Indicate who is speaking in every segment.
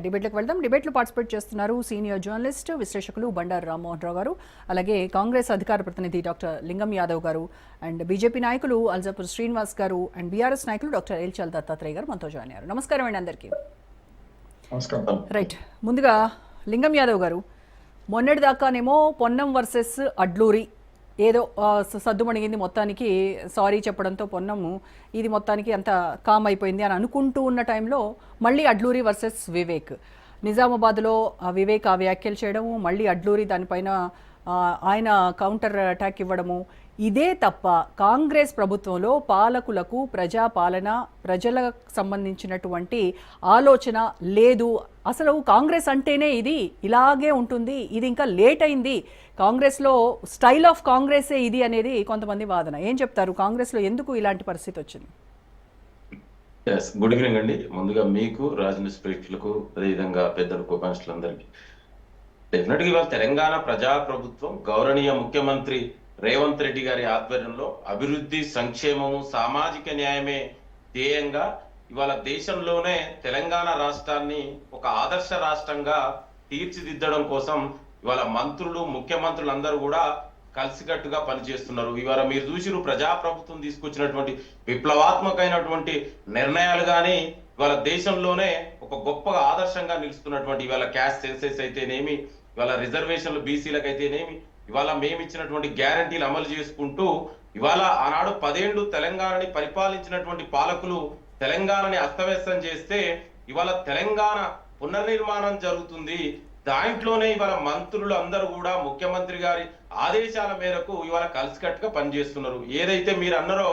Speaker 1: డిబేట్లకు వెళ్దాం. డిబేట్లో పార్టిసిపేట్ చేస్తున్నారు సీనియర్ జర్నలిస్ట్ విశ్లేషకులు బండారు రామ్మోహన్ రావు గారు. అలాగే కాంగ్రెస్ అధికార ప్రతినిధి డాక్టర్ లింగం యాదవ్ గారు అండ్ బీజేపీ నాయకులు అల్జాపూర్ శ్రీనివాస్ గారు అండ్ బీఆర్ఎస్ నాయకులు డాక్టర్ ఎల్చల్ దత్తాత్రేయ గారు మనతో జాయిన్ అయ్యారు. నమస్కారం అండి అందరికీ. రైట్. ముందుగా లింగం యాదవ్ గారు. మొన్నటి దాకానేమో పొన్నం వర్సెస్ అడ్లూరి ఏదో సద్దుమణిగింది మొత్తానికి సారీ చెప్పడంతో పొన్నము ఇది మొత్తానికి అంత కామ్ అయిపోయింది అని అనుకుంటూ ఉన్న టైంలో మళ్ళీ అడ్లూరి వర్సెస్ వివేక్. నిజామాబాద్లో వివేక్ ఆ వ్యాఖ్యలు చేయడము మళ్ళీ అడ్లూరి దానిపైన ఆయన కౌంటర్ అటాక్ ఇవ్వడము ఇదే తప్ప కాంగ్రెస్ ప్రభుత్వంలో పాలకులకు ప్రజాపాలన ప్రజలకు సంబంధించినటువంటి ఆలోచన లేదు అసలు కాంగ్రెస్ అంటేనే ఇది ఇలాగే ఉంటుంది ఇది ఇంకా లేట్ అయింది. కాంగ్రెస్లో స్టైల్ ఆఫ్ కాంగ్రెసే ఇది అనేది కొంతమంది వాదన. ఏం చెప్తారు? కాంగ్రెస్లో ఎందుకు ఇలాంటి పరిస్థితి వచ్చింది?
Speaker 2: ఎస్ గుడ్ ఈవినింగ్ అండి. ముందుగా మీకు రాజనీతి ప్రేక్షకులకు అదేవిధంగా పెద్దలకు కాన్స్టులందరికీ డెఫినెట్గా ఇవాళ తెలంగాణ ప్రజా ప్రభుత్వం గౌరవనీయ ముఖ్యమంత్రి రేవంత్ రెడ్డి గారి ఆధ్వర్యంలో అభివృద్ధి సంక్షేమము సామాజిక న్యాయమే ధ్యేయంగా ఇవాళ దేశంలోనే తెలంగాణ రాష్ట్రాన్ని ఒక ఆదర్శ రాష్ట్రంగా తీర్చిదిద్దడం కోసం ఇవాళ మంత్రులు ముఖ్యమంత్రులు అందరూ కూడా కలిసికట్టుగా పనిచేస్తున్నారు. ఇవాళ మీరు చూసిరు ప్రజాప్రభుత్వం తీసుకొచ్చినటువంటి విప్లవాత్మకమైనటువంటి నిర్ణయాలు కానీ ఇవాళ దేశంలోనే ఒక గొప్ప ఆదర్శంగా నిలుస్తున్నటువంటి ఇవాళ క్యాష్ సెన్సెస్ అయితేనేమి ఇవాళ రిజర్వేషన్లు బీసీలకు అయితేనేమి ఇవాళ మేము ఇచ్చినటువంటి గ్యారంటీలు అమలు చేసుకుంటూ ఇవాళ ఆనాడు పదేళ్ళు తెలంగాణని పరిపాలించినటువంటి పాలకులు తెలంగాణని అస్తవ్యస్తం చేస్తే ఇవాళ తెలంగాణ పునర్నిర్మాణం జరుగుతుంది. దాంట్లోనే ఇవాళ మంత్రులు అందరూ కూడా ముఖ్యమంత్రి గారి ఆదేశాల మేరకు ఇవాళ కలిసికట్టుగా పనిచేస్తున్నారు. ఏదైతే మీరు అన్నారో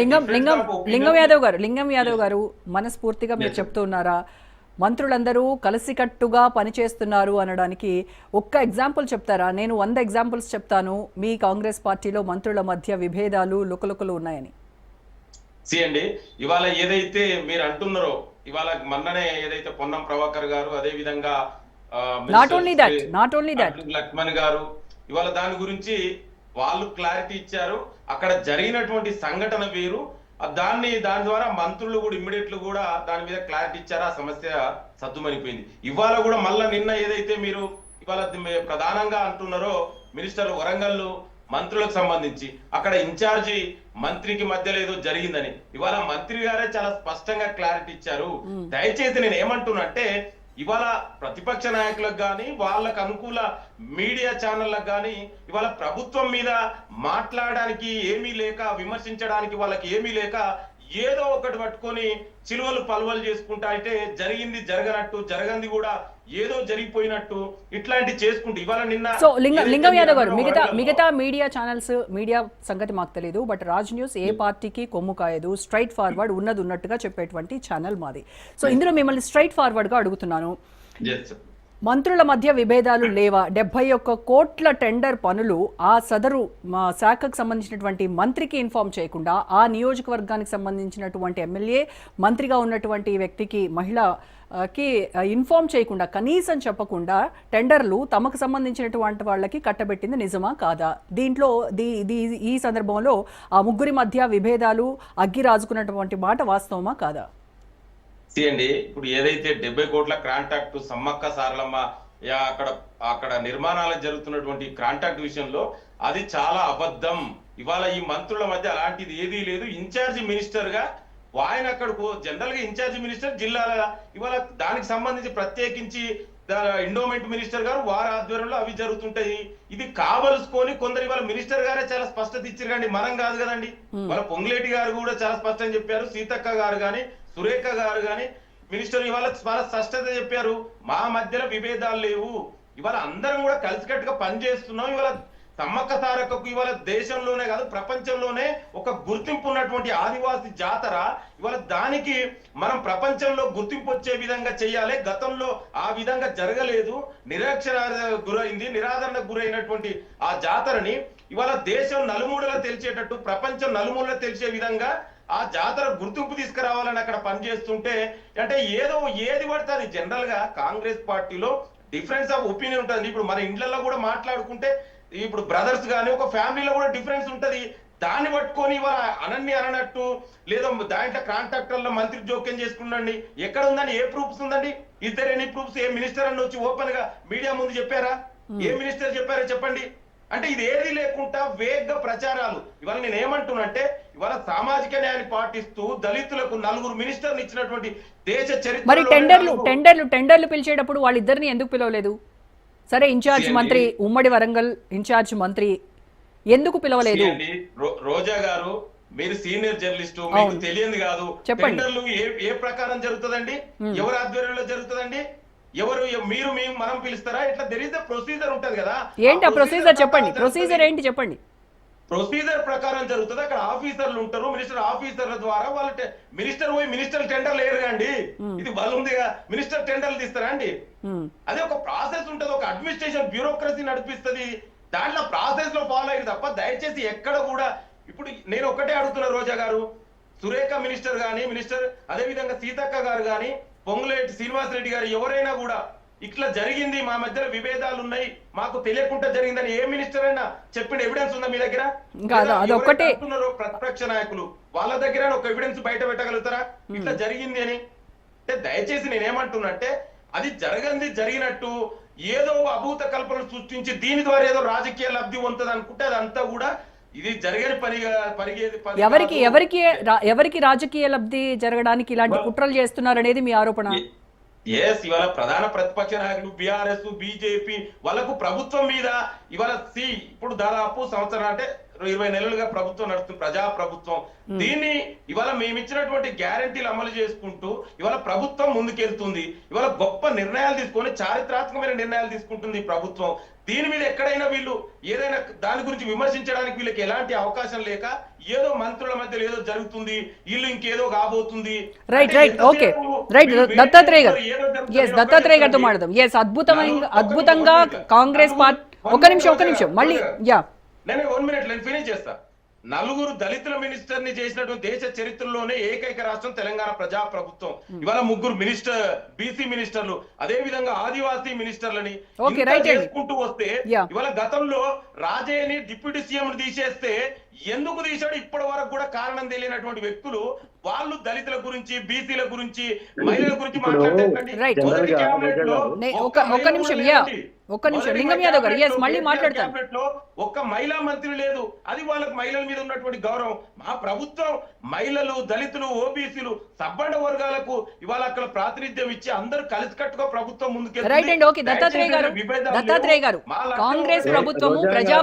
Speaker 1: లింగం లింగం. లింగం యాదవ్ గారు లింగం యాదవ్ గారు మనస్ఫూర్తిగా మీరు చెప్తున్నారా? మంత్రులందరూ కలిసికట్టుగా పనిచేస్తున్నారు అనడానికి ఒక్క ఎగ్జాంపుల్ చెప్తారా? నేను వంద ఎగ్జాంపుల్స్ చెప్తాను. మీ కాంగ్రెస్ పార్టీలో మంత్రుల మధ్య విభేదాలు లుకలుకలు ఉన్నాయని.
Speaker 2: సి అండి ఇవాళ ఏదైతే మీరు అంటున్నారో ఇవాళ మొన్ననే ఏదైతే పొన్నం ప్రభాకర్ గారు అదే విధంగా
Speaker 1: not only that not only that
Speaker 2: Lakshman garu ఇవాళ దాని గురించి వాళ్ళు క్లారిటీ ఇచ్చారు. అక్కడ జరిగినటువంటి సంఘటన వేరు. దాన్ని దాని ద్వారా మంత్రులు కూడా ఇమ్మీడియట్లు కూడా దాని మీద క్లారిటీ ఇచ్చారు. ఆ సమస్య సద్దుమణిపోయింది ఇవాళ కూడా మళ్ళా నిన్న ఏదైతే మీరు ఇవాళ ప్రధానంగా అంటున్నారో మినిస్టర్ వరంగల్ మంత్రులకు సంబంధించి అక్కడ ఇన్ఛార్జి మంత్రికి మధ్యలో ఏదో జరిగిందని. ఇవాళ మంత్రి గారే చాలా స్పష్టంగా క్లారిటీ ఇచ్చారు. దయచేసి నేను ఏమంటున్నా అంటే ఇవాళ ప్రతిపక్ష నాయకులకు కానీ వాళ్ళకు అనుకూల మీడియా ఛానళ్ళకు కానీ ఇవాళ ప్రభుత్వం మీద మాట్లాడడానికి ఏమీ లేక విమర్శించడానికి వాళ్ళకి ఏమీ లేక ఏదో ఒకటి పట్టుకొని చిలువలు పలువలు చేసుకుంటా అయితే జరిగింది జరగనట్టు జరగంది కూడా ఏదో జరిగిపోయినట్టు ఇట్లాంటి చేసుకుంటూ ఇవాళ నిన్న
Speaker 1: సో లింగం యాదవ్ గారు మిగతా మిగతా మీడియా ఛానల్స్ మీడియా సంగతి మాకు తెలియదు బట్ రాజ్ న్యూస్ ఏ పార్టీకి కొమ్ము కాయదు స్ట్రైట్ ఫార్వర్డ్ ఉన్నది ఉన్నట్టుగా చెప్పేటువంటి ఛానల్ మాది సో ఇందులో మిమ్మల్ని స్ట్రైట్ ఫార్వర్డ్గా అడుగుతున్నాను
Speaker 2: Yes, sir.
Speaker 1: మంత్రుల మధ్య విభేదాలు లేవా? డెబ్బై ఒక్క కోట్ల టెండర్ పనులు ఆ సదరు మా శాఖకు సంబంధించినటువంటి మంత్రికి ఇన్ఫార్మ్ చేయకుండా ఆ నియోజకవర్గానికి సంబంధించినటువంటి ఎమ్మెల్యే మంత్రిగా ఉన్నటువంటి వ్యక్తికి మహిళ కి ఇన్ఫార్మ్ చేయకుండా కనీసం చెప్పకుండా టెండర్లు తమకు సంబంధించినటువంటి వాళ్ళకి కట్టబెట్టింది నిజమా కాదా? దీంట్లో దీ దీ- ఈ సందర్భంలో ఆ ముగ్గురి మధ్య విభేదాలు అగ్గి రాజుకున్నటువంటి మాట వాస్తవమా కాదా?
Speaker 2: అండి ఇప్పుడు ఏదైతే డెబ్బై కోట్ల కాంట్రాక్ట్ సమ్మక్క సారలమ్మ అక్కడ అక్కడ నిర్మాణాలు జరుగుతున్నటువంటి కాంట్రాక్ట్ విషయంలో అది చాలా అబద్ధం. ఇవాళ ఈ మంత్రుల మధ్య అలాంటిది ఏదీ లేదు. ఇన్ఛార్జి మినిస్టర్గా ఆయన అక్కడ జనరల్గా ఇన్ఛార్జి మినిస్టర్ జిల్లాల ఇవాళ దానికి సంబంధించి ప్రత్యేకించి ఎండోమెంట్ మినిస్టర్ గారు వారి ఆధ్వర్యంలో అవి జరుగుతుంటాయి. ఇది కావలసుకొని కొందరు ఇవాళ మినిస్టర్ గారే చాలా స్పష్టత ఇచ్చారు కానీ మనం కాదు కదండి. వాళ్ళ పొంగులేటి గారు కూడా చాలా స్పష్టంగా చెప్పారు. సీతక్క గారు గాని సురేఖ గారు కానీ మినిస్టర్ ఇవాళ చాలా స్పష్టత చెప్పారు. మా మధ్యలో విభేదాలు లేవు. ఇవాళ అందరం కూడా కలిసికట్టుగా పనిచేస్తున్నాం ఇవాళ తమ్మక్క తారకకు ఇవాళ దేశంలోనే కాదు ప్రపంచంలోనే ఒక గుర్తింపు ఉన్నటువంటి ఆదివాసి జాతర. ఇవాళ దానికి మనం ప్రపంచంలో గుర్తింపు వచ్చే విధంగా చేయాలి. గతంలో ఆ విధంగా జరగలేదు. నిరాక్షర గురైంది నిరాదరణకు గురైనటువంటి ఆ జాతరని ఇవాళ దేశం నలుమూలలో తెలిసేటట్టు ప్రపంచం నలుమూలలో తెలిసే విధంగా ఆ జాతర గుర్తింపు తీసుకురావాలని అక్కడ పనిచేస్తుంటే అంటే ఏదో ఏది పడితే అది జనరల్గా కాంగ్రెస్ పార్టీలో డిఫరెన్స్ ఆఫ్ ఒపీనియన్ ఉంటుంది. ఇప్పుడు మన ఇండ్లలో కూడా మాట్లాడుకుంటే ఇప్పుడు బ్రదర్స్ గానీ ఒక ఫ్యామిలీలో కూడా డిఫరెన్స్ ఉంటది. దాన్ని పట్టుకొని ఇవాళ అనన్ని అననట్టు లేదా దాంట్లో కాంట్రాక్టర్ల మంత్రి జోక్యం చేసుకున్నాండి. ఎక్కడ ఉందని ఏ ప్రూఫ్స్ ఉందండి? ఇద్దరు ఎన్ని ప్రూఫ్స్ ఏ మినిస్టర్ అని వచ్చి ఓపెన్గా మీడియా ముందు చెప్పారా? ఏ మినిస్టర్ చెప్పారో చెప్పండి. అంటే ఇది ఏది లేకుండా వేగ్గా ప్రచారాలు. ఇవాళ నేను ఏమంటున్నంటే ఇవాళ సామాజిక న్యాయాన్ని పాటిస్తూ దళితులకు నలుగురు మినిస్టర్లు ఇచ్చినటువంటి దేశ చరిత్ర
Speaker 1: మరి టెండర్లు టెండర్లు టెండర్లు పిలిచేటప్పుడు వాళ్ళిద్దరిని ఎందుకు పిలవలేదు? సరే ఇన్ఛార్జ్ మంత్రి ఉమ్మడి వరంగల్ ఇన్ఛార్జ్ మంత్రి ఎందుకు పిలవలేదు?
Speaker 2: రోజా గారు మీరు సీనియర్ జర్నలిస్ట్ మీకు. తెలియదు కాదు. టెండర్లు ఏ ఏ ప్రకారం జరుగుతుందండి? ఎవరి ఆధ్వర్యంలో జరుగుతుందండి? ఎవరు మీరు మేము మనం పిలుస్తారా? ఇట్లా దెర్ ఇస్ ద ప్రొసీజర్ ఉంటది కదా.
Speaker 1: ఏంటి ఆ ప్రొసీజర్ చెప్పండి? ప్రొసీజర్ ఏంటి చెప్పండి?
Speaker 2: ప్రొసీజర్ ప్రకారం జరుగుతుంది. అక్కడ ఆఫీసర్లు ఉంటారు. మినిస్టర్ ఆఫీసర్ల ద్వారా వాళ్ళు మినిస్టర్ పోయి మినిస్టర్ టెండర్ లేరు అండి. ఇది వాళ్ళు ఉందిగా మినిస్టర్ టెండర్లు తీస్తారా అండి?
Speaker 1: ఉమ్.
Speaker 2: అదే ఒక ప్రాసెస్ ఉంటది. ఒక అడ్మినిస్ట్రేషన్ బ్యూరోక్రసీ నడిపిస్తది. దాంట్లో ప్రాసెస్లో ఫాలో అయ్యి తప్ప దయచేసి ఎక్కడ కూడా ఇప్పుడు నేను ఒకటే అడుగుతున్నా రోజా గారు. సురేఖ మినిస్టర్ గాని మినిస్టర్ అదే విధంగా సీతక్క గారు గాని పొంగులేటి శ్రీనివాస్ రెడ్డి గారు ఎవరైనా కూడా ఇట్లా జరిగింది మా మధ్యలో విభేదాలు ఉన్నాయి మాకు తెలియకుండా జరిగిందని ఏ మినిస్టర్ అయినా చెప్పిన ఎవిడెన్స్ ఉందా మీ దగ్గర? ప్రతిపక్ష నాయకులు వాళ్ళ దగ్గర ఒక ఎవిడెన్స్ బయట పెట్టగలుగుతారా? ఇట్లా జరిగింది అని. అంటే దయచేసి నేనేమంటున్నంటే అది జరగంది జరిగినట్టు ఏదో అభూత కల్పనలు సృష్టించి దీని ద్వారా ఏదో రాజకీయ లబ్ధి పొందుతుంది అనుకుంటే అదంతా కూడా ఇది జరగని పరిగేది
Speaker 1: ఎవరికి. ఎవరికి ఎవరికి రాజకీయ లబ్ధి జరగడానికి ఇలాంటి కుట్రలు చేస్తున్నారనేది మీ ఆరోపణ
Speaker 2: ఎస్ ఇవాళ ప్రధాన ప్రతిపక్ష నాయకులు బీఆర్ఎస్ బీజేపీ వాళ్ళకు ప్రభుత్వం మీద ఇవాళ సి ఇప్పుడు దాదాపు సంవత్సరం అంటే ఇరవై నెలలుగా ప్రభుత్వం నడుస్తుంది ప్రజా ప్రభుత్వం దీన్ని ఇవాళ మేము ఇచ్చినటువంటి గ్యారంటీలు అమలు చేసుకుంటూ ఇవాళ ప్రభుత్వం ముందుకెళ్తుంది. ఇవాళ గొప్ప నిర్ణయాలు తీసుకొని చారిత్రాత్మకమైన నిర్ణయాలు తీసుకుంటుంది ప్రభుత్వం. దీని మీద ఎక్కడైనా వీళ్ళు ఏదైనా దాని గురించి విమర్శించడానికి వీళ్ళకి ఎలాంటి అవకాశం లేక ఏదో మంత్రుల మధ్యలో ఏదో జరుగుతుంది. వీళ్ళు ఇంకేదో కాబోతుంది.
Speaker 1: Right right okay right Dattatreya garu yes Dattatreya గారితో. మాట్లాడదాం. ఎస్ అద్భుతమైన అద్భుతంగా కాంగ్రెస్ పార్టీ ఒక నిమిషం ఒక నిమిషం. మళ్ళీ. యా.
Speaker 2: నేను వన్ మినిట్ నేను ఫినిష్ చేస్తా. నలుగురు దళితుల మినిస్టర్ని చేసినటువంటి దేశ చరిత్రలోనే ఏకైక రాష్ట్రం తెలంగాణ ప్రజా ప్రభుత్వం ఇవాళ ముగ్గురు మినిస్టర్ బీసీ మినిస్టర్లు అదే విధంగా ఆదివాసీ మినిస్టర్లని. చేసుకుంటూ వస్తే. ఇవాళ గతంలో రాజయ్యని డిప్యూటీ సీఎం తీసేస్తే ఎందుకు తీశాడు? ఇప్పటి వరకు కూడా కారణం తెలియనటువంటి వ్యక్తులు వాళ్ళు దళితుల గురించి బీసీల గురించి మహిళల గురించి
Speaker 3: ఇప్పుడు
Speaker 2: ఒక్క
Speaker 1: నిమిషం, లింగం యాదవ్ గారు,
Speaker 2: లో
Speaker 1: మళ్ళీ మాట్లాడతాను.
Speaker 2: ఒక్క మహిళా మంత్రి లేదు. అది వాళ్ళకి మహిళల మీద ఉన్నటువంటి గౌరవం. మా ప్రభుత్వం మహిళలు దళితులు ఓబీసీలు సబ్బండ వర్గాలకు ఇవాళ అక్కడ ప్రాతినిధ్యం ఇచ్చి అందరూ కలిసికట్టుగా ప్రభుత్వం ముందుకు
Speaker 1: right and okay Dattatreya garu Dattatreya గారు కాంగ్రెస్ ప్రభుత్వము
Speaker 3: రోజా
Speaker 1: ప్రజా